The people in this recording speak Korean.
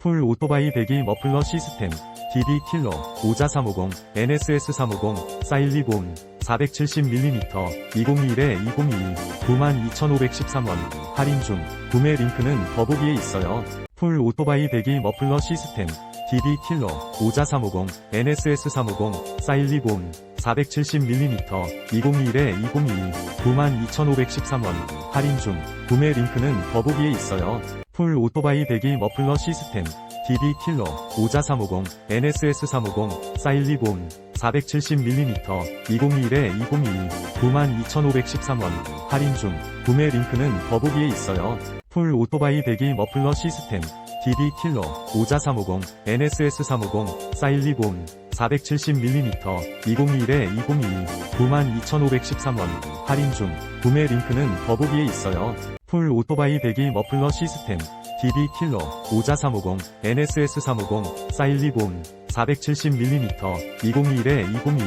풀 오토바이 배기 머플러 시스템, DD 킬러, 오자 350, NSS 350, 사일리 봄, 470mm, 2021에 2022, 92,513원, 할인 중, 구매 링크는 더보기에 있어요. 풀 오토바이 배기 머플러 시스템, DD 킬러, 오자 350, NSS 350, 사일리 봄, 470mm, 2021에 2022, 92,513원, 할인 중, 구매 링크는 더보기에 있어요. 풀 오토바이 배기 머플러 시스템, DD 킬러, 오자 350, NSS 350, 사일리 봄, 470mm, 2021에 2022, 92,513원, 할인 중, 구매 링크는 더보기에 있어요. 풀 오토바이 배기 머플러 시스템, DD 킬러, 오자 350, NSS 350, 사일리 봄, 470mm, 2021에 2022, 92,513원, 할인 중, 구매 링크는 더보기에 있어요. 풀 오토바이 배기 머플러 시스템, DD 킬러, 오자 350, NSS 350, 사일리 봄, 470mm, 2021에 2022,